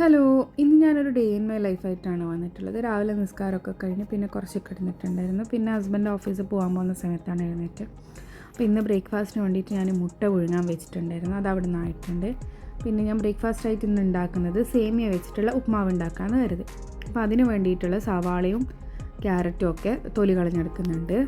Hello ഇന്ന് ഞാനൊരു day in my ലൈഫായിട്ടാണ് വന്നിട്ടുള്ളത്. രാവിലെ നിസ്കാരമൊക്കെ കഴിഞ്ഞ് പിന്നെ കുറച്ച് കിടന്നിട്ടുണ്ടായിരുന്നു. പിന്നെ ഹസ്ബൻഡ് ഓഫീസിൽ പോകാൻ പോകുന്ന സമയത്താണ് എഴുന്നേറ്റ്. അപ്പോൾ ഇന്ന് ബ്രേക്ക്ഫാസ്റ്റിന് വേണ്ടിയിട്ട് ഞാൻ മുട്ട പുഴുങ്ങാൻ വെച്ചിട്ടുണ്ടായിരുന്നു. അത് അവിടെ നിന്നായിട്ടുണ്ട് പിന്നെ ഞാൻ ബ്രേക്ക്ഫാസ്റ്റ് ആയിട്ട് ഇന്ന് ഉണ്ടാക്കുന്നത് സേമിയ വെച്ചിട്ടുള്ള ഉപ്മാവ് ഉണ്ടാക്കാമെന്ന് കരുതി. അപ്പോൾ അതിന് വേണ്ടിയിട്ടുള്ള സവാളയും ക്യാരറ്റും ഒക്കെ തൊലി കളഞ്ഞെടുക്കുന്നുണ്ട്.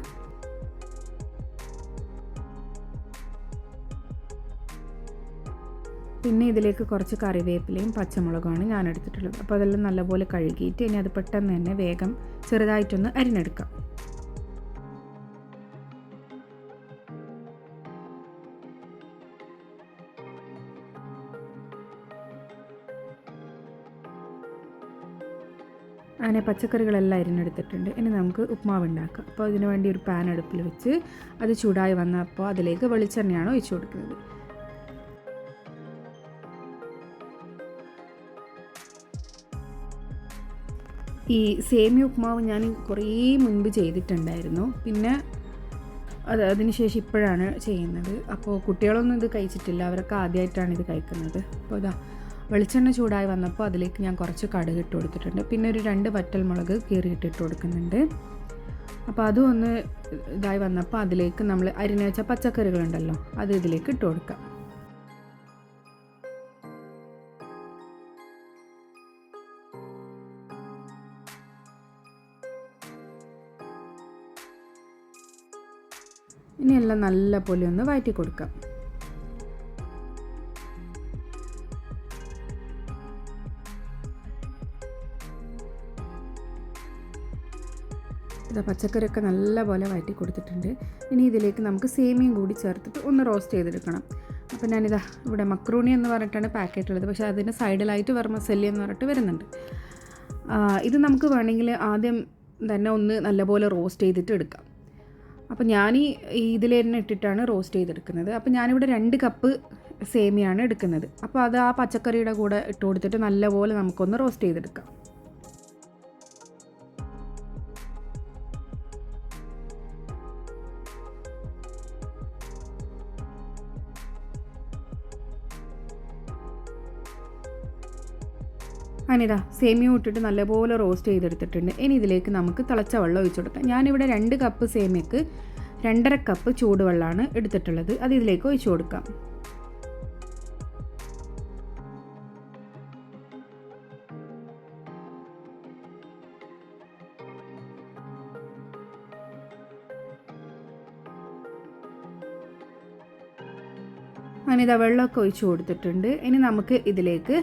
പിന്നെ ഇതിലേക്ക് കുറച്ച് കറിവേപ്പിലയും പച്ചമുളകുമാണ് ഞാൻ എടുത്തിട്ടുള്ളത് അപ്പോൾ അതെല്ലാം നല്ലപോലെ കഴുകിയിട്ട് ഇനി അത് പെട്ടെന്ന് തന്നെ വേഗം ചെറുതായിട്ടൊന്ന് അരിഞ്ഞെടുക്കാം. അങ്ങനെ പച്ചക്കറികളെല്ലാം അരിഞ്ഞെടുത്തിട്ടുണ്ട്. ഇനി നമുക്ക് ഉപ്മാവ് ഉണ്ടാക്കാം. അപ്പോൾ അതിനു വേണ്ടി ഒരു പാൻ അടുപ്പിൽ വെച്ച് അത് ചൂടായി വന്നപ്പോൾ അതിലേക്ക് വെളിച്ചെണ്ണയാണ് ഒഴിച്ചു കൊടുക്കുന്നത്. ഈ സേമിയ ഉപ്മാവ് ഞാൻ കുറേ മുൻപ് ചെയ്തിട്ടുണ്ടായിരുന്നു. പിന്നെ അത് അതിനുശേഷം ഇപ്പോഴാണ് ചെയ്യുന്നത്. അപ്പോൾ കുട്ടികളൊന്നും ഇത് കഴിച്ചിട്ടില്ല. അവരൊക്കെ ആദ്യമായിട്ടാണ് ഇത് കഴിക്കുന്നത്. അപ്പോൾ ഇതാ വെളിച്ചെണ്ണ ചൂടായി വന്നപ്പോൾ അതിലേക്ക് ഞാൻ കുറച്ച് കടുക് ഇട്ട് കൊടുത്തിട്ടുണ്ട്. പിന്നെ ഒരു രണ്ട് വറ്റൽമുളക് കീറിയിട്ടിട്ട് കൊടുക്കുന്നുണ്ട്. അപ്പോൾ അതും ഒന്ന് ഇതായി വന്നപ്പോൾ അതിലേക്ക് നമ്മൾ അരിഞ്ഞ വെച്ച പച്ചക്കറികളുണ്ടല്ലോ അത് ഇതിലേക്ക് ഇട്ട് കൊടുക്കാം. ഇനി എല്ലാം നല്ല പോലെ ഒന്ന് വഴറ്റി കൊടുക്കാം. ഇതാ പച്ചക്കറിയൊക്കെ നല്ല പോലെ വഴറ്റി കൊടുത്തിട്ടുണ്ട്. ഇനി ഇതിലേക്ക് നമുക്ക് സേമിയും കൂടി ചേർത്തിട്ട് ഒന്ന് റോസ്റ്റ് ചെയ്തെടുക്കണം. അപ്പോൾ ഞാനിതാ ഇവിടെ മക്രൂണി എന്ന് പറഞ്ഞിട്ടാണ് പാക്കറ്റ് ഉള്ളത് പക്ഷേ അതിന്റെ സൈഡിലായിട്ട് വെർമസല്ലി എന്ന് പറഞ്ഞിട്ട് വരുന്നുണ്ട്. ഇത് നമുക്ക് വേണമെങ്കിൽ ആദ്യം തന്നെ ഒന്ന് നല്ലപോലെ റോസ്റ്റ് ചെയ്തിട്ട് എടുക്കാം. അപ്പോൾ ഞാൻ ഈ ഇതിൽ തന്നെ ഇട്ടിട്ടാണ് റോസ്റ്റ് ചെയ്തെടുക്കുന്നത്. അപ്പോൾ ഞാനിവിടെ രണ്ട് കപ്പ് സേമിയാണ് എടുക്കുന്നത്. അപ്പോൾ അത് ആ പച്ചക്കറിയുടെ കൂടെ ഇട്ട് കൊടുത്തിട്ട് നല്ലപോലെ നമുക്കൊന്ന് റോസ്റ്റ് ചെയ്തെടുക്കാം. അനിതാ സേമിയ ഇട്ടിട്ട് നല്ലപോലെ റോസ്റ്റ് ചെയ്തെടുത്തിട്ടുണ്ട്. ഇനി ഇതിലേക്ക് നമുക്ക് തിളച്ച വെള്ളം ഒഴിച്ചു കൊടുക്കാം. ഞാനിവിടെ രണ്ട് കപ്പ് സേമിയക്ക് രണ്ടര കപ്പ് ചൂടുവെള്ളമാണ് എടുത്തിട്ടുള്ളത്. അത് ഇതിലേക്ക് ഒഴിച്ചു കൊടുക്കാം. അങ്ങനെ ഇതാ വെള്ളമൊക്കെ ഒഴിച്ചു കൊടുത്തിട്ടുണ്ട്. ഇനി നമുക്ക് ഇതിലേക്ക്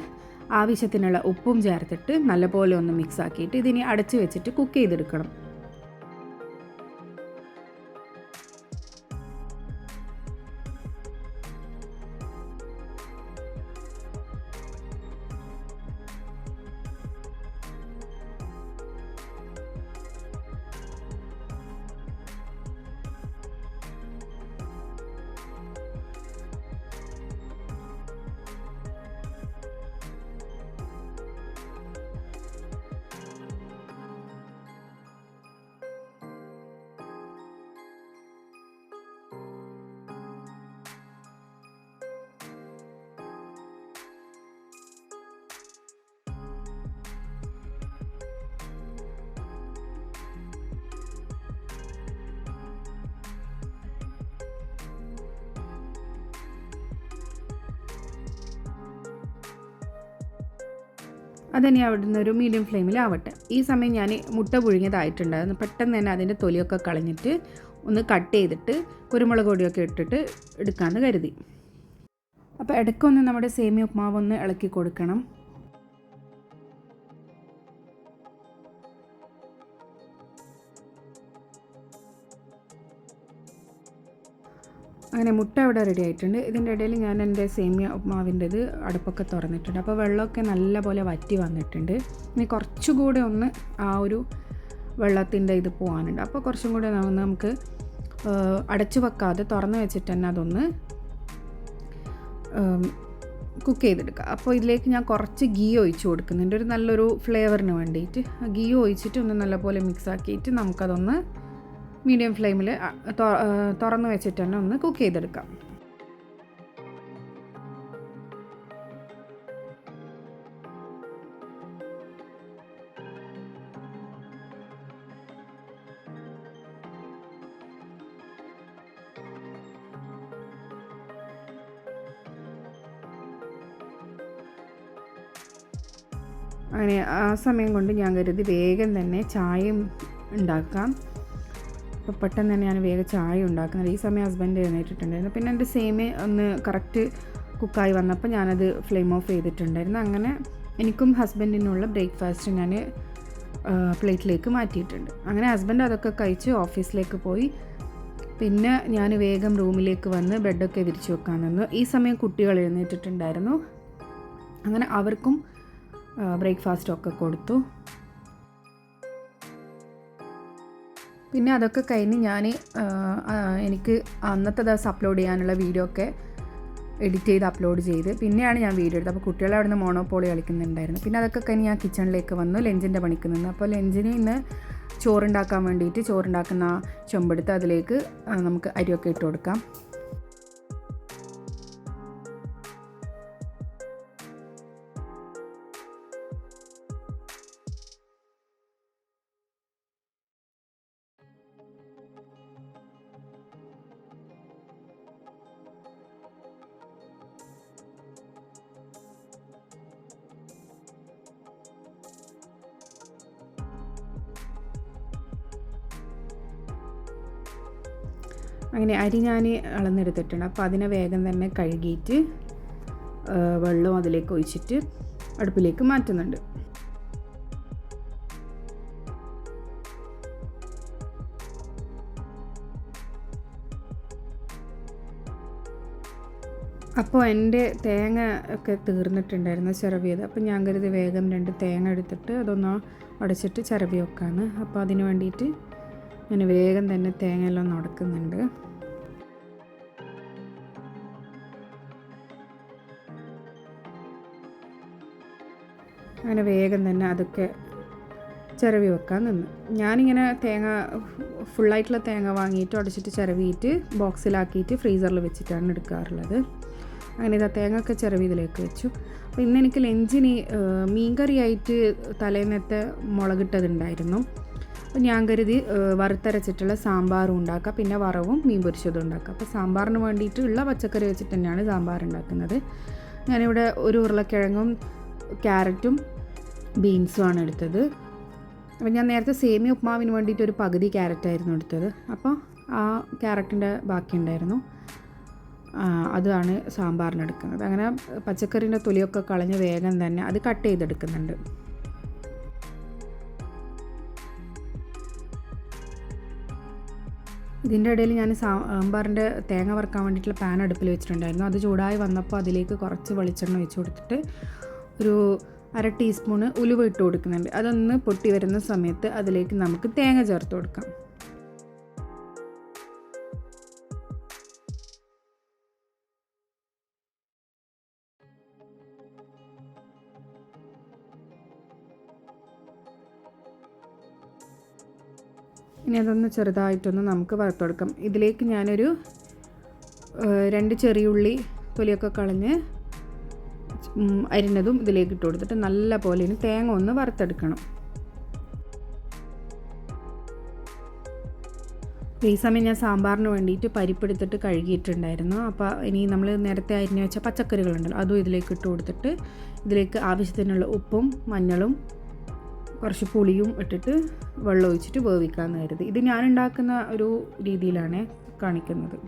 ആവശ്യത്തിനുള്ള ഉപ്പും ചേർത്തിട്ട് നല്ലപോലെ ഒന്ന് മിക്സ് ആക്കിയിട്ട് ഇതിനി അടച്ചു വെച്ചിട്ട് കുക്ക് ചെയ്തെടുക്കണം. അതിനി അവിടുന്ന് ഒരു മീഡിയം ഫ്ലെയിമിൽ ആവട്ടെ. ഈ സമയം ഞാൻ മുട്ട പുഴുങ്ങിയതായിട്ടുണ്ടായിരുന്നു. പെട്ടെന്ന് തന്നെ അതിന്റെ തൊലിയൊക്കെ കളഞ്ഞിട്ട് ഒന്ന് കട്ട് ചെയ്തിട്ട് കുരുമുളക് പൊടിയൊക്കെ ഇട്ടിട്ട് എടുക്കാമെന്ന് കരുതി. അപ്പോൾ ഇടയ്ക്കൊന്ന് നമ്മുടെ സേമിയ ഉപ്മാവ് ഒന്ന് ഇളക്കി കൊടുക്കണം. അങ്ങനെ മുട്ട ഇവിടെ റെഡി ആയിട്ടുണ്ട്. ഇതിന്റെ ഇടയിൽ ഞാൻ എന്റെ സേമിയ ഉപ്മാവിന്റെത് അടുപ്പൊക്കെ തുറന്നിട്ടുണ്ട്. അപ്പോൾ വെള്ളമൊക്കെ നല്ലപോലെ വറ്റി വന്നിട്ടുണ്ട്. ഇനി കുറച്ചുകൂടെ ഒന്ന് ആ ഒരു വെള്ളത്തിന്റെ ഇത് പോകാനുണ്ട് അപ്പോൾ കുറച്ചും കൂടെ നമുക്ക് അടച്ചു വെക്കാതെ തുറന്ന് വെച്ചിട്ട് തന്നെ അതൊന്ന് കുക്ക് ചെയ്തെടുക്കുക അപ്പോൾ ഇതിലേക്ക് ഞാൻ കുറച്ച് ഗീ ഒഴിച്ച് കൊടുക്കുന്നുണ്ട്. ഒരു നല്ലൊരു ഫ്ലേവറിന് വേണ്ടിയിട്ട്. ഗീ ഒഴിച്ചിട്ട് ഒന്ന് നല്ലപോലെ മിക്സ് ആക്കിയിട്ട് നമുക്കതൊന്ന് മീഡിയം ഫ്ലെയിമിൽ തുറന്ന് വെച്ചിട്ട് തന്നെ ഒന്ന് കുക്ക് ചെയ്തെടുക്കാം. അങ്ങനെ ആ സമയം കൊണ്ട് ഞാൻ കരുതി വേഗം തന്നെ ചായയും ഉണ്ടാക്കാം. അപ്പോൾ പെട്ടെന്ന് തന്നെ ഞാൻ വേഗം ചായ ഉണ്ടാക്കുന്നത്. ഈ സമയം ഹസ്ബൻഡ് എഴുന്നേറ്റിട്ടുണ്ടായിരുന്നു. പിന്നെ എന്റെ സേമ ഒന്ന് കറക്റ്റ് കുക്കായി വന്നപ്പോൾ ഞാനത് ഫ്ലെയിം ഓഫ് ചെയ്തിട്ടുണ്ടായിരുന്നു. അങ്ങനെ എനിക്കും ഹസ്ബൻഡിനുള്ള ബ്രേക്ക്ഫാസ്റ്റ് ഞാൻ പ്ലേറ്റിലേക്ക് മാറ്റിയിട്ടുണ്ട്. അങ്ങനെ ഹസ്ബൻഡ് അതൊക്കെ കഴിച്ച് ഓഫീസിലേക്ക് പോയി. പിന്നെ ഞാൻ വേഗം റൂമിലേക്ക് വന്ന് ബെഡൊക്കെ വിരിച്ചു വെക്കാൻ നിന്നു. ഈ സമയം കുട്ടികൾ എഴുന്നേറ്റിട്ടുണ്ടായിരുന്നു. അങ്ങനെ അവർക്കും ബ്രേക്ക്ഫാസ്റ്റൊക്കെ കൊടുത്തു. പിന്നെ അതൊക്കെ കഴിഞ്ഞ് ഞാൻ എനിക്ക് അന്നത്തെ ദിവസം അപ്ലോഡ് ചെയ്യാനുള്ള വീഡിയോ ഒക്കെ എഡിറ്റ് ചെയ്ത് അപ്ലോഡ് ചെയ്ത് പിന്നെയാണ് ഞാൻ വീഡിയോ എടുത്തത്. അപ്പോൾ കുട്ടികളെ അവിടെ നിന്ന് മോണോപോളി കളിക്കുന്നുണ്ടായിരുന്നു. പിന്നെ അതൊക്കെ കഴിഞ്ഞ് ഞാൻ കിച്ചണിലേക്ക് വന്നു ലഞ്ചിന്റെ പണിക്ക് നിന്ന്. അപ്പോൾ ലഞ്ചിന് ഇന്ന് ചോറുണ്ടാക്കാൻ വേണ്ടിയിട്ട് ചോറുണ്ടാക്കുന്ന ചെമ്പെടുത്ത് അതിലേക്ക് നമുക്ക് അരിയൊക്കെ ഇട്ട് കൊടുക്കാം. അങ്ങനെ അരി ഞാൻ അളന്നെടുത്തിട്ടുണ്ട്. അപ്പോൾ അതിനെ വേഗം തന്നെ കഴുകിയിട്ട് വെള്ളം അതിലേക്ക് ഒഴിച്ചിട്ട് അടുപ്പിലേക്ക് മാറ്റുന്നുണ്ട്. അപ്പോൾ എന്റെ തേങ്ങ ഒക്കെ തീർന്നിട്ടുണ്ടായിരുന്നു ചിരവിയത്. അപ്പോൾ ഞാൻ കരുതി വേഗം രണ്ട് തേങ്ങ എടുത്തിട്ട് അതൊന്ന് അടച്ചിട്ട് ചിരവി വെക്കാമെന്ന് അപ്പോൾ അതിന് വേണ്ടിയിട്ട് ഞാൻ വേഗം തന്നെ തേങ്ങ എല്ലാം ഒന്ന് അങ്ങനെ വേഗം തന്നെ അതൊക്കെ ചിരവി വെക്കാൻ നിന്ന്. ഞാനിങ്ങനെ തേങ്ങ ഫുള്ളായിട്ടുള്ള തേങ്ങ വാങ്ങിയിട്ട് ഉടച്ചിട്ട് ചിരവിയിട്ട് ബോക്സിലാക്കിയിട്ട് ഫ്രീസറിൽ വെച്ചിട്ടാണ് എടുക്കാറുള്ളത്. അങ്ങനെ ഇതാ തേങ്ങ ഒക്കെ ചിരവി ഇതിലേക്ക് വെച്ചു. അപ്പോൾ ഇന്ന് എനിക്ക് ലഞ്ചിന് മീൻകറിയായിട്ട് തലേന്നത്തെ മുളകിട്ടതുണ്ടായിരുന്നു. അപ്പോൾ ഞാൻ കരുതി വറുത്തരച്ചിട്ടുള്ള സാമ്പാറും ഉണ്ടാക്കാം. പിന്നെ വറവും മീൻ പൊരിച്ചതും ഉണ്ടാക്കാം. അപ്പോൾ സാമ്പാറിന് വേണ്ടിയിട്ടുള്ള പച്ചക്കറി വെച്ചിട്ട് തന്നെയാണ് സാമ്പാർ ഉണ്ടാക്കുന്നത്. ഞാനിവിടെ ഒരു ഉരുളക്കിഴങ്ങും ക്യാരറ്റും ബീൻസും ആണ് എടുത്തത്. അപ്പോൾ ഞാൻ നേരത്തെ സേമിയ ഉപ്മാവിന് വേണ്ടിയിട്ട് ഒരു പകുതി ക്യാരറ്റായിരുന്നു എടുത്തത്. അപ്പോൾ ആ ക്യാരറ്റിന്റെ ബാക്കി ഉണ്ടായിരുന്നു. അതാണ് സാമ്പാറിനെടുക്കുന്നത് അങ്ങനെ പച്ചക്കറീന്റെ തൊലിയൊക്കെ കളഞ്ഞ് വേഗം തന്നെ അത് കട്ട് ചെയ്തെടുക്കുന്നുണ്ട്. ഇതിന്റെ ഇടയിൽ ഞാൻ സാമ്പാറിന്റെ തേങ്ങ വറുക്കാൻ വേണ്ടിയിട്ടുള്ള പാൻ അടുപ്പിൽ വെച്ചിട്ടുണ്ടായിരുന്നു. അത് ചൂടായി വന്നപ്പോൾ അതിലേക്ക് കുറച്ച് വെളിച്ചെണ്ണ വെച്ച് കൊടുത്തിട്ട് ഒരു അര ടീസ്പൂണ് ഉലുവ ഇട്ട് കൊടുക്കുന്നുണ്ട്. അതൊന്ന് പൊട്ടി വരുന്ന സമയത്ത് അതിലേക്ക് നമുക്ക് തേങ്ങ ചേർത്ത് കൊടുക്കാം. ഇനി അതൊന്ന് ചെറുതായിട്ടൊന്ന് നമുക്ക് വറുത്തെടുക്കാം. ഇതിലേക്ക് ഞാനൊരു രണ്ട് ചെറിയുള്ളി തൊലിയൊക്കെ കളഞ്ഞ് അരിഞ്ഞതും ഇതിലേക്ക് ഇട്ട് കൊടുത്തിട്ട് നല്ല പോലെ ഇനി തേങ്ങ ഒന്ന് വറുത്തെടുക്കണം. ഈ സമയം ഞാൻ സാമ്പാറിന് വേണ്ടിയിട്ട് പരിപ്പെടുത്തിട്ട് കഴുകിയിട്ടുണ്ടായിരുന്നു. അപ്പോൾ ഇനി നമ്മൾ നേരത്തെ അരിഞ്ഞു വെച്ച പച്ചക്കറികളുണ്ടല്ലോ അതും ഇതിലേക്ക് ഇട്ട് കൊടുത്തിട്ട് ഇതിലേക്ക് ആവശ്യത്തിനുള്ള ഉപ്പും മഞ്ഞളും കുറച്ച് പുളിയും ഇട്ടിട്ട് വെള്ളം ഒഴിച്ചിട്ട് വേവിക്കാമെന്ന് കരുതി. ഇത് ഞാൻ ഉണ്ടാക്കുന്ന ഒരു രീതിയിലാണ് കാണിക്കുന്നത്.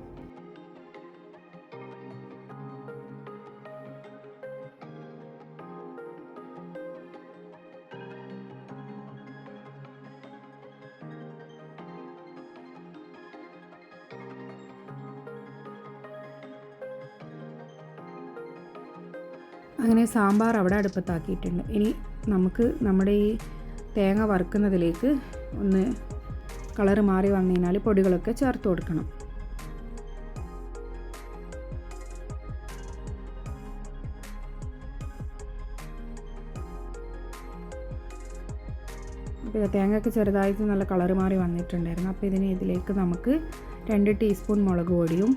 അങ്ങനെ സാമ്പാർ അവിടെ അടുപ്പത്താക്കിയിട്ടുണ്ട്. ഇനി നമുക്ക് നമ്മുടെ ഈ തേങ്ങ വറുക്കുന്നതിലേക്ക് ഒന്ന് കളറ് മാറി വന്നു കഴിഞ്ഞാൽ പൊടികളൊക്കെ ചേർത്ത് കൊടുക്കണം. അപ്പോൾ തേങ്ങയൊക്കെ ചെറുതായിട്ട് നല്ല കളർ മാറി വന്നിട്ടുണ്ടായിരുന്നു. അപ്പോൾ ഇതിന് ഇതിലേക്ക് നമുക്ക് രണ്ട് ടീസ്പൂൺ മുളക് പൊടിയും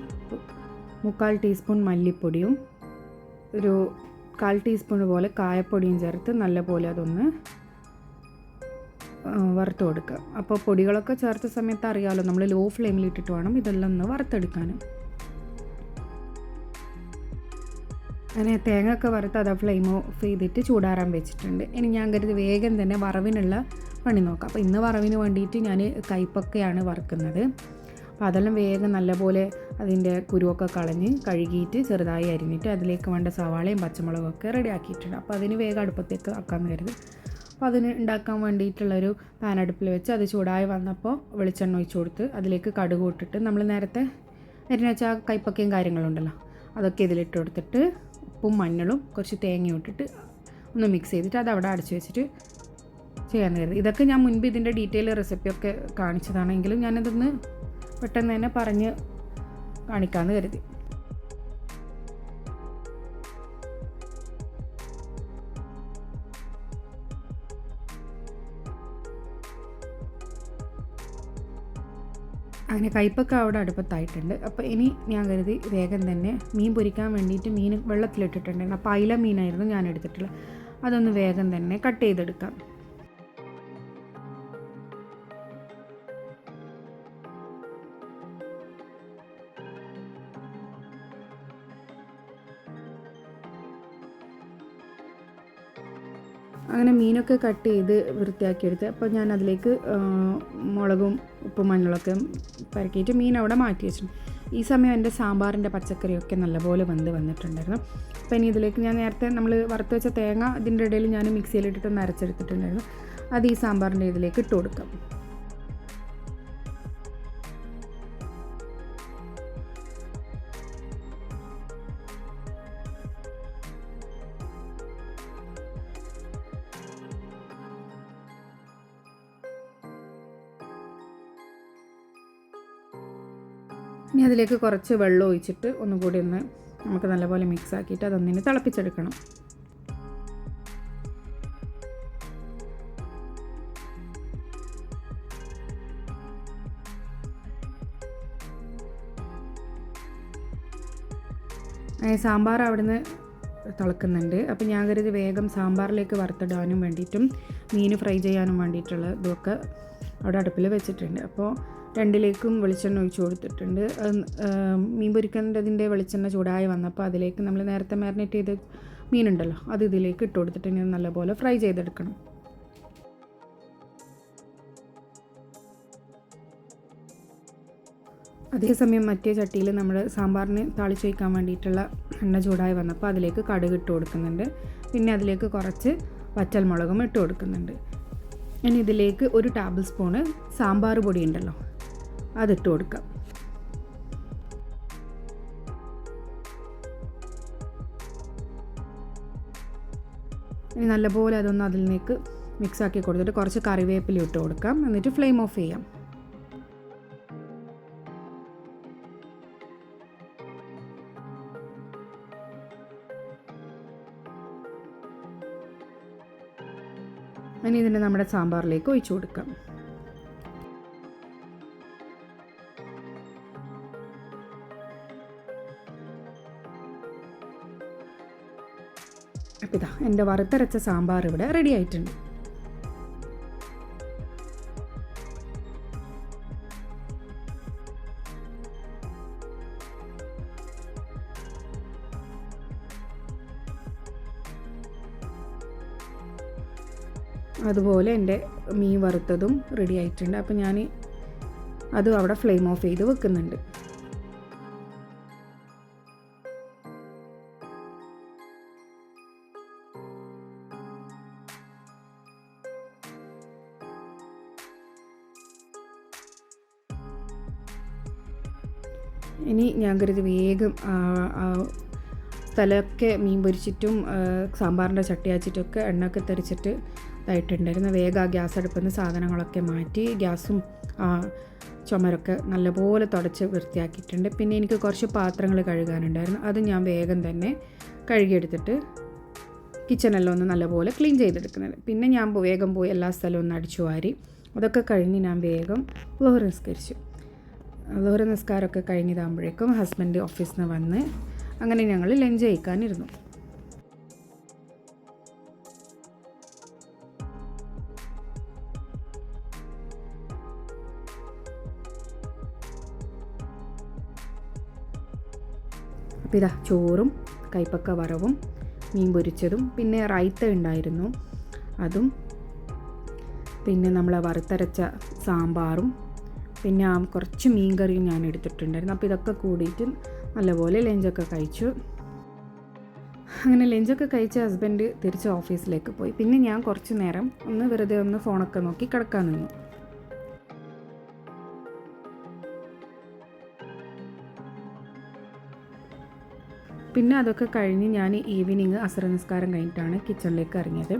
മുക്കാൽ ടീസ്പൂൺ മല്ലിപ്പൊടിയും ഒരു കാൽ ടീസ്പൂൺ പോലെ കായപ്പൊടിയും ചേർത്ത് നല്ലപോലെ അതൊന്ന് വറുത്ത് കൊടുക്കുക. അപ്പോൾ പൊടികളൊക്കെ ചേർത്ത സമയത്ത് അറിയാമല്ലോ നമ്മൾ ലോ ഫ്ലെയിമിൽ ഇട്ടിട്ട് വേണം ഇതെല്ലാം ഒന്ന് വറുത്തെടുക്കാനും. അങ്ങനെ തേങ്ങ ഒക്കെ വറുത്ത് അത് ഫ്ലെയിം ഓഫ് ചെയ്തിട്ട് ചൂടാറാൻ വെച്ചിട്ടുണ്ട്. ഇനി ഞാൻ കരുതി വേഗം തന്നെ വറവിനുള്ള പണി നോക്കാം. അപ്പോൾ ഇന്ന് വറവിന് വേണ്ടിയിട്ട് ഞാൻ കയ്പൊക്കെയാണ് വറുക്കുന്നത്. അപ്പോൾ അതെല്ലാം വേഗം നല്ലപോലെ അതിന്റെ കുരുവൊക്കെ കളഞ്ഞ് കഴുകിയിട്ട് ചെറുതായി അരിഞ്ഞിട്ട് അതിലേക്ക് വേണ്ട സവാളയും പച്ചമുളകൊക്കെ റെഡി ആക്കിയിട്ടുണ്ട്. അപ്പോൾ അതിന് വേഗം അടുപ്പത്തേക്ക് ആക്കാമെന്ന് കരുതി. അപ്പോൾ അതിന് ഉണ്ടാക്കാൻ വേണ്ടിയിട്ടുള്ളൊരു പാൻ അടുപ്പിൽ വെച്ച് അത് ചൂടായി വന്നപ്പോൾ വെളിച്ചെണ്ണ ഒഴിച്ച് കൊടുത്ത് അതിലേക്ക് കടുക് ഇട്ടിട്ട് നമ്മൾ നേരത്തെ അരിഞ്ഞ വെച്ചാൽ കൈപ്പക്കയും കാര്യങ്ങളുണ്ടല്ലോ അതൊക്കെ ഇതിലിട്ട് കൊടുത്തിട്ട് ഉപ്പും മഞ്ഞളും കുറച്ച് തേങ്ങയും ഇട്ടിട്ട് ഒന്ന് മിക്സ് ചെയ്തിട്ട് അത് അവിടെ അടച്ചു വെച്ചിട്ട് ചെയ്യാൻ കരുതി. ഇതൊക്കെ ഞാൻ മുൻപ് ഇതിന്റെ ഡീറ്റെയിൽ റെസിപ്പിയൊക്കെ കാണിച്ചതാണെങ്കിലും ഞാനതൊന്ന് പെട്ടെന്ന് തന്നെ പറഞ്ഞ് കാണിക്കാമെന്ന് കരുതി. അങ്ങനെ കയ്പ്പൊക്കെ അവിടെ അടുപ്പത്തായിട്ടുണ്ട്. അപ്പോൾ ഇനി ഞാൻ കരുതി വേഗം തന്നെ മീൻ പൊരിക്കാൻ വേണ്ടിയിട്ട് മീൻ വെള്ളത്തിലിട്ടിട്ടുണ്ടായിരുന്നു. അപ്പോൾ അയില മീനായിരുന്നു ഞാൻ എടുത്തിട്ടുള്ളത്. അതൊന്ന് വേഗം തന്നെ കട്ട് ചെയ്തെടുക്കാം. അങ്ങനെ കട്ട് ചെയ്ത് വൃത്തിയാക്കിയെടുത്ത് അപ്പോൾ ഞാൻ അതിലേക്ക് മുളകും ഉപ്പും മഞ്ഞളൊക്കെ പരക്കിയിട്ട് മീൻ അവിടെ മാറ്റി വെച്ചു. ഈ സമയം എന്റെ സാമ്പാറിന്റെ പച്ചക്കറിയൊക്കെ നല്ലപോലെ വെന്ത് വന്നിട്ടുണ്ടായിരുന്നു. അപ്പോൾ ഇനി ഇതിലേക്ക് ഞാൻ നേരത്തെ നമ്മൾ വറുത്ത് വെച്ച തേങ്ങ ഇതിന്റെ ഇടയിൽ ഞാൻ മിക്സിയിലിട്ടിട്ട് നരച്ചെടുത്തിട്ടുണ്ടായിരുന്നു അത് ഈ സാമ്പാറിന്റെ ഇതിലേക്ക് ഇട്ട് കൊടുക്കാം. ഇനി അതിലേക്ക് കുറച്ച് വെള്ളം ഒഴിച്ചിട്ട് ഒന്നുകൂടി ഒന്ന് നമുക്ക് നല്ലപോലെ മിക്സ് ആക്കിയിട്ട് അതൊന്നിന് തിളപ്പിച്ചെടുക്കണം. സാമ്പാർ അവിടുന്ന് തിളക്കുന്നുണ്ട്. അപ്പോൾ ഞാൻ കരുതി വേഗം സാമ്പാറിലേക്ക് വറുത്തിടാനും വേണ്ടിയിട്ടും മീൻ ഫ്രൈ ചെയ്യാനും വേണ്ടിയിട്ടുള്ള ഇതൊക്കെ അവിടെ അടുപ്പിൽ വെച്ചിട്ടുണ്ട്. അപ്പോൾ രണ്ടിലേക്കും വെളിച്ചെണ്ണ ഒഴിച്ചു കൊടുത്തിട്ടുണ്ട്. മീൻ പൊരിക്കേണ്ടതിന്റെ വെളിച്ചെണ്ണ ചൂടായി വന്നപ്പോൾ അതിലേക്ക് നമ്മൾ നേരത്തെ മാരിനേറ്റ് ചെയ്ത് മീനുണ്ടല്ലോ അത് ഇതിലേക്ക് ഇട്ട് കൊടുത്തിട്ട് നല്ലപോലെ ഫ്രൈ ചെയ്തെടുക്കണം. അതേസമയം മറ്റേ ചട്ടിയിൽ നമ്മൾ സാമ്പാറിന് താളിച്ച് വയ്ക്കാൻ വേണ്ടിയിട്ടുള്ള എണ്ണ ചൂടായി വന്നപ്പോൾ അതിലേക്ക് കടുക് ഇട്ട് കൊടുക്കുന്നുണ്ട്. പിന്നെ അതിലേക്ക് കുറച്ച് വറ്റൽമുളകും ഇട്ട് കൊടുക്കുന്നുണ്ട്. ഇനി ഇതിലേക്ക് ഒരു ടേബിൾ സ്പൂണ് സാമ്പാർ പൊടി ഉണ്ടല്ലോ അതിട്ട് കൊടുക്കാം. ഇനി നല്ലപോലെ അതൊന്ന് അതിലേക്ക് മിക്സ് ആക്കി കൊടുത്തിട്ട് കുറച്ച് കറിവേപ്പില ഇട്ട് കൊടുക്കാം. എന്നിട്ട് ഫ്ലെയിം ഓഫ് ചെയ്യാം. ഇനി ഇതിനെ നമ്മുടെ സാമ്പാറിലേക്ക് ഒഴിച്ചു കൊടുക്കാം. ഇതാ എന്റെ വറുത്തരച്ച സാമ്പാർ ഇവിടെ റെഡി ആയിട്ടുണ്ട്. അതുപോലെ എന്റെ മീൻ വറുത്തതും റെഡി ആയിട്ടുണ്ട്. അപ്പോൾ ഞാൻ അതും അവിടെ ഫ്ലെയിം ഓഫ് ചെയ്ത് വെക്കുന്നുണ്ട്. ഇനി ഞാൻ കരുതി വേഗം സ്ഥലമൊക്കെ മീൻ പൊരിച്ചിട്ടും സാമ്പാറിന്റെ ചട്ടി അച്ചിട്ടൊക്കെ എണ്ണയൊക്കെ തെറിച്ചിട്ട് ഇതായിട്ടുണ്ടായിരുന്നു. വേഗം ആ ഗ്യാസ് അടുപ്പിൽ സാധനങ്ങളൊക്കെ മാറ്റി ഗ്യാസും ചുമരൊക്കെ നല്ലപോലെ തുടച്ച് വൃത്തിയാക്കിയിട്ടുണ്ട്. പിന്നെ എനിക്ക് കുറച്ച് പാത്രങ്ങൾ കഴുകാനുണ്ടായിരുന്നു. അത് ഞാൻ വേഗം തന്നെ കഴുകിയെടുത്തിട്ട് കിച്ചണെല്ലാം ഒന്ന് നല്ലപോലെ ക്ലീൻ ചെയ്തെടുക്കുന്നത്. പിന്നെ ഞാൻ വേഗം പോയി എല്ലാ സ്ഥലവും ഒന്ന് അടിച്ചു വാരി അതൊക്കെ കഴിഞ്ഞ് ഞാൻ വേഗം നിസ്കരിച്ചു ലോഹർ നിസ്കാരമൊക്കെ കഴിഞ്ഞതാകുമ്പോഴേക്കും ഹസ്ബൻഡ് ഓഫീസിൽ നിന്ന് വന്ന് അങ്ങനെ ഞങ്ങൾ ലഞ്ച് കഴിക്കാനിരുന്നു. അപ്പോൾ ഇതാ ചോറും കൈപ്പക്ക വറവും മീൻ പൊരിച്ചതും പിന്നെ റൈത്ത ഉണ്ടായിരുന്നു. അതും പിന്നെ നമ്മൾ വറുത്തരച്ച സാമ്പാറും പിന്നെ കുറച്ച് മീൻ കറിയും ഞാൻ എടുത്തിട്ടുണ്ടായിരുന്നു. അപ്പോൾ ഇതൊക്കെ കൂടിയിട്ട് നല്ലപോലെ ലഞ്ചൊക്കെ കഴിച്ചു. അങ്ങനെ ലഞ്ചൊക്കെ കഴിച്ച് ഹസ്ബൻഡ് തിരിച്ച് ഓഫീസിലേക്ക് പോയി. പിന്നെ ഞാൻ കുറച്ച് നേരം ഒന്ന് വെറുതെ ഒന്ന് ഫോണൊക്കെ നോക്കി കിടക്കാൻ നിന്നു. പിന്നെ അതൊക്കെ കഴിഞ്ഞ് ഞാൻ ഈവനിങ് അസുര നിസ്കാരം കഴിഞ്ഞിട്ടാണ് കിച്ചണിലേക്ക് ഇറങ്ങിയത്.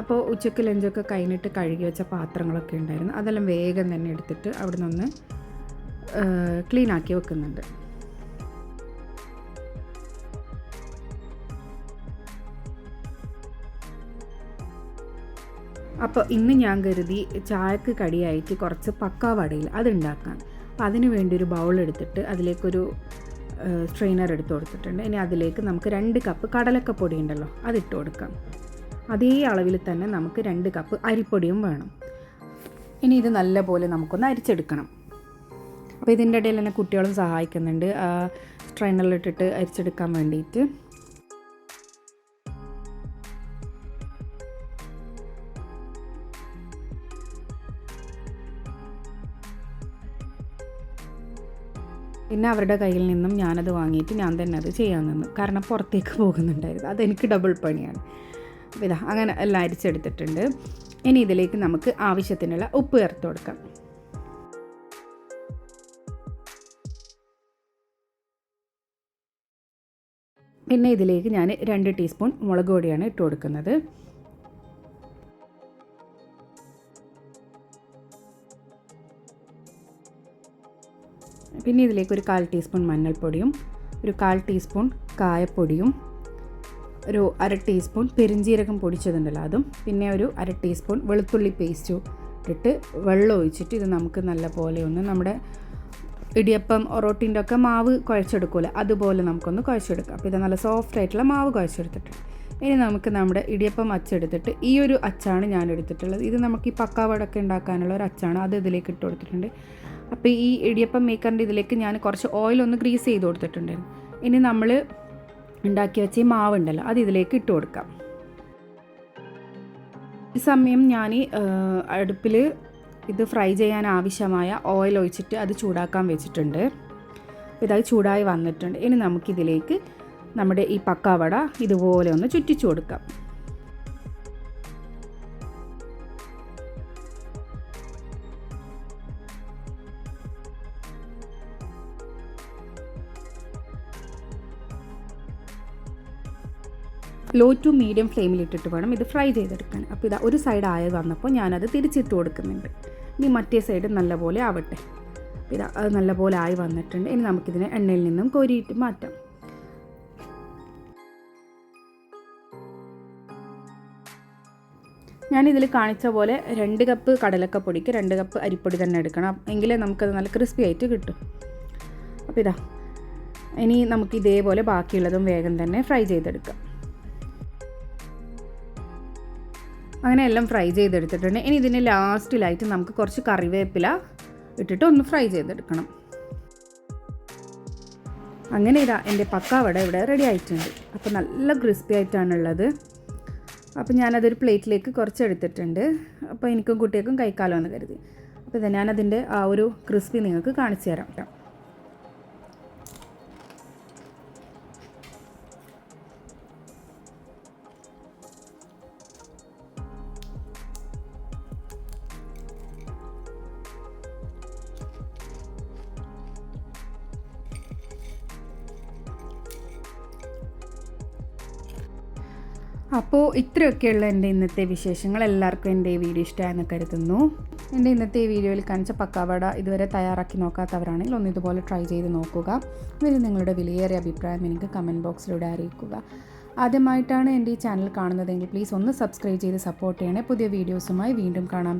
അപ്പോൾ ഉച്ചയ്ക്ക് ലഞ്ചൊക്കെ കഴിഞ്ഞിട്ട് കഴുകി വെച്ച പാത്രങ്ങളൊക്കെ ഉണ്ടായിരുന്നു. അതെല്ലാം വേഗം തന്നെ എടുത്തിട്ട് അവിടെ നിന്ന് ക്ലീൻ ആക്കി വെക്കുന്നുണ്ട്. അപ്പോൾ ഇന്ന് ഞാൻ കരുതി ചായക്ക് കടിയായിട്ട് കുറച്ച് പക്കാവടയിൽ അതുണ്ടാക്കാൻ അപ്പോൾ അതിന് വേണ്ടി ഒരു ബൗൾ എടുത്തിട്ട് അതിലേക്കൊരു സ്ട്രെയിനർ എടുത്ത് കൊടുത്തിട്ടുണ്ട്. ഇനി അതിലേക്ക് നമുക്ക് രണ്ട് കപ്പ് കടലക്കപ്പൊടി ഉണ്ടല്ലോ അതിട്ട് കൊടുക്കാം. അതേ അളവിൽ തന്നെ നമുക്ക് രണ്ട് കപ്പ് അരിപ്പൊടിയും വേണം. ഇനി ഇത് നല്ലപോലെ നമുക്കൊന്ന് അരിച്ചെടുക്കണം. അപ്പോൾ ഇതിന്റെ ഇടയിൽ തന്നെ കുട്ടികളും സഹായിക്കുന്നുണ്ട്. സ്ട്രെയിനറിലിട്ടിട്ട് അരിച്ചെടുക്കാൻ വേണ്ടിയിട്ട്. പിന്നെ അവരുടെ കയ്യിൽ നിന്നും ഞാനത് വാങ്ങിയിട്ട് ഞാൻ തന്നെ അത് ചെയ്യാൻ നിന്നു. കാരണം പുറത്തേക്ക് പോകുന്നുണ്ടായിരുന്നു. അതെനിക്ക് ഡബിൾ പണിയാണ്. ഇതാ അങ്ങനെ എല്ലാം അരിച്ചെടുത്തിട്ടുണ്ട്. ഇനി ഇതിലേക്ക് നമുക്ക് ആവശ്യത്തിനുള്ള ഉപ്പ് ചേർത്ത് കൊടുക്കാം. പിന്നെ ഇതിലേക്ക് ഞാൻ രണ്ട് ടീസ്പൂൺ മുളക് പൊടിയാണ് ഇട്ട് കൊടുക്കുന്നത്. പിന്നെ ഇതിലേക്ക് ഒരു കാൽ ടീസ്പൂൺ മഞ്ഞൾപ്പൊടിയും ഒരു കാൽ ടീസ്പൂൺ കായപ്പൊടിയും ഒരു അര ടീസ്പൂൺ പെരിഞ്ജീരകം പൊടിച്ചതുണ്ടല്ലോ അതും. പിന്നെ ഒരു അര ടീസ്പൂൺ വെളുത്തുള്ളി പേസ്റ്റും ഇട്ടിട്ട് വെള്ളം ഒഴിച്ചിട്ട് ഇത് നമുക്ക് നല്ല പോലെ ഒന്ന് നമ്മുടെ ഇടിയപ്പം ഒറോട്ടിന്റെ ഒക്കെ മാവ് കുഴച്ചെടുക്കുമല്ലോ അതുപോലെ നമുക്കൊന്ന് കുഴച്ചെടുക്കാം. അപ്പോൾ ഇത് നല്ല സോഫ്റ്റ് ആയിട്ടുള്ള മാവ് കുഴച്ചെടുത്തിട്ട് ഇനി നമുക്ക് നമ്മുടെ ഇടിയപ്പം അച്ചെടുത്തിട്ട് ഈ ഒരു അച്ചാണ് ഞാൻ എടുത്തിട്ടുള്ളത്. ഇത് നമുക്ക് ഈ പക്കാവടൊക്കെ ഉണ്ടാക്കാനുള്ള ഒരു അച്ചാണ്. അത് ഇതിലേക്ക് ഇട്ട് കൊടുത്തിട്ടുണ്ട്. അപ്പോൾ ഈ ഇടിയപ്പം മേക്കറിന്റെ ഇതിലേക്ക് ഞാൻ കുറച്ച് ഓയിൽ ഒന്ന് ഗ്രീസ് ചെയ്ത് കൊടുത്തിട്ടുണ്ടായിരുന്നു. ഇനി നമ്മൾ ഉണ്ടാക്കി വെച്ച ഈ മാവുണ്ടല്ലോ അത് ഇതിലേക്ക് ഇട്ട് കൊടുക്കാം. ഈ സമയം ഞാൻ അടുപ്പിൽ ഇത് ഫ്രൈ ചെയ്യാൻ ആവശ്യമായ ഓയിൽ ഒഴിച്ചിട്ട് അത് ചൂടാക്കാൻ വെച്ചിട്ടുണ്ട്. ഇതായി ചൂടായി വന്നിട്ടുണ്ട്. ഇനി നമുക്കിതിലേക്ക് നമ്മുടെ ഈ പക്കാവട ഇതുപോലെ ഒന്ന് ചുറ്റിച്ചു കൊടുക്കാം. ലോ ടു മീഡിയം ഫ്ലെയിമിൽ ഇട്ടിട്ട് വേണം ഇത് ഫ്രൈ ചെയ്തെടുക്കാൻ. അപ്പോൾ ഇതാ ഒരു സൈഡ് ആയി വന്നപ്പോൾ ഞാനത് തിരിച്ചിട്ട് കൊടുക്കുന്നുണ്ട്. ഇനി മറ്റേ സൈഡ് നല്ലപോലെ ആവട്ടെ. ഇതാ അത് നല്ലപോലെ ആയി വന്നിട്ടുണ്ട്. ഇനി നമുക്കിതിനെ എണ്ണയിൽ നിന്നും കോരിയിട്ട് മാറ്റാം. ഞാനിതിൽ കാണിച്ച പോലെ രണ്ട് കപ്പ് കടലക്കപ്പൊടിക്ക് രണ്ട് കപ്പ് അരിപ്പൊടി തന്നെ എടുക്കണം. എങ്കിലേ നമുക്കത് നല്ല ക്രിസ്പി ആയിട്ട് കിട്ടും. അപ്പോൾ ഇതാ ഇനി നമുക്ക് ഇതേപോലെ ബാക്കിയുള്ളതും വേഗം തന്നെ ഫ്രൈ ചെയ്തെടുക്കാം. അങ്ങനെ എല്ലാം ഫ്രൈ ചെയ്തെടുത്തിട്ടുണ്ട്. ഇനി ഇതിന് ലാസ്റ്റിലായിട്ട് നമുക്ക് കുറച്ച് കറിവേപ്പില ഇട്ടിട്ട് ഒന്ന് ഫ്രൈ ചെയ്തെടുക്കണം. അങ്ങനെ ഇതാ എന്റെ പക്കാവട ഇവിടെ റെഡി ആയിട്ടുണ്ട്. അപ്പോൾ നല്ല ക്രിസ്പി ആയിട്ടാണുള്ളത്. അപ്പോൾ ഞാനതൊരു പ്ലേറ്റിലേക്ക് കുറച്ച് എടുത്തിട്ടുണ്ട് അപ്പോൾ എനിക്കും കുട്ടികൾക്കും കഴിക്കാലോ എന്ന് കരുതി. അപ്പോൾ ഇതാ ഞാനതിന്റെ ആ ഒരു ക്രിസ്പി നിങ്ങൾക്ക് കാണിച്ചു തരാം കേട്ടോ അപ്പോൾ ഇത്രയൊക്കെയുള്ള എന്റെ ഇന്നത്തെ വിശേഷങ്ങൾ എല്ലാവർക്കും എന്റെ ഈ വീഡിയോ ഇഷ്ടമായെന്ന് കരുതുന്നു. എന്റെ ഇന്നത്തെ ഈ വീഡിയോയിൽ കാണിച്ച പക്കാവട ഇതുവരെ തയ്യാറാക്കി നോക്കാത്തവരാണെങ്കിൽ ഒന്ന് ഇതുപോലെ ട്രൈ ചെയ്ത് നോക്കുക. ഇതിൽ നിങ്ങളുടെ വിലയേറിയ അഭിപ്രായം എനിക്ക് കമന്റ് ബോക്സിലൂടെ അറിയിക്കുക. ആദ്യമായിട്ടാണ് എന്റെ ഈ ചാനൽ കാണുന്നതെങ്കിൽ പ്ലീസ് ഒന്ന് സബ്സ്ക്രൈബ് ചെയ്ത് സപ്പോർട്ട് ചെയ്യണേ. പുതിയ വീഡിയോസുമായി വീണ്ടും കാണാം.